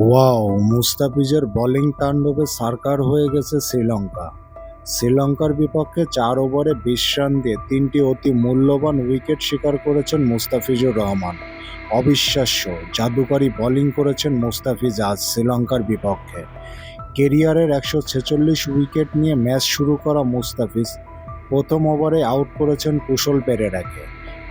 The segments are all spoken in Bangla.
ওয়াও মুস্তাফিজের বোলিং তাণ্ডবে সারকার হয়ে গেছে শ্রীলঙ্কা। শ্রীলঙ্কার বিপক্ষে চার ওভারে বিশ রান দিয়ে তিনটি অতি মূল্যবান উইকেট শিকার করেছেন মুস্তাফিজুর রহমান। অবিশ্বাস্য, জাদুকরী বোলিং করেছেন মুস্তাফিজ আজ শ্রীলঙ্কার বিপক্ষে। কেরিয়ারের একশো ছেচল্লিশ উইকেট নিয়ে ম্যাচ শুরু করা মুস্তাফিজ প্রথম ওভারে আউট করেছেন কুশল পেরেরাকে।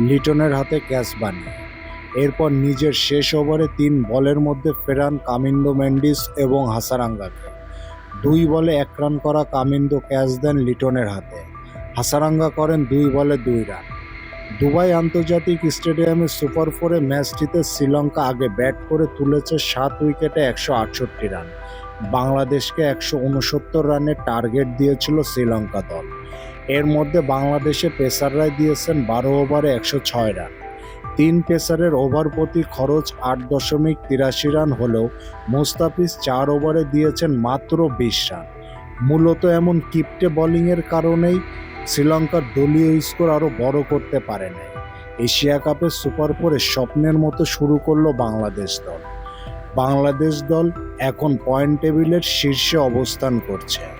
লিটনের হাতে ক্যাচ বানিয়ে। এরপর নিজের শেষ ওভারে তিন বলের মধ্যে ফেরান কামিন্দো মেন্ডিস এবং হাসারাঙ্গাকে দুই বলে এক রান করা কামিন্দো ক্যাচ দেন লিটনের হাতে। হাসারাঙ্গা করেন দুই বলে দুই রান। দুবাই আন্তর্জাতিক স্টেডিয়ামে সুপার ফোরে ম্যাচটিতে শ্রীলঙ্কা আগে ব্যাট করে তুলেছে সাত উইকেটে একশো আটষট্টি রান। বাংলাদেশকে একশো উনসত্তর রানের টার্গেট দিয়েছিল শ্রীলঙ্কা দল। এর মধ্যে বাংলাদেশে পেসাররাই দিয়েছেন বারো ওভারে একশো ছয় রান। তিন পেসারের ওভার প্রতি খরচ আট দশমিক তিরাশি রান হলেও মুস্তাফিজ চার ওভারে দিয়েছেন মাত্র বিশ রান। মূলত এমন কিপটে বোলিংয়ের কারণেই শ্রীলঙ্কার দলীয় স্কোর আরও বড় করতে পারে নাই। এশিয়া কাপের সুপার ফোরে স্বপ্নের মতো শুরু করল বাংলাদেশ দল। বাংলাদেশ দল এখন পয়েন্ট টেবিলের শীর্ষে অবস্থান করছে।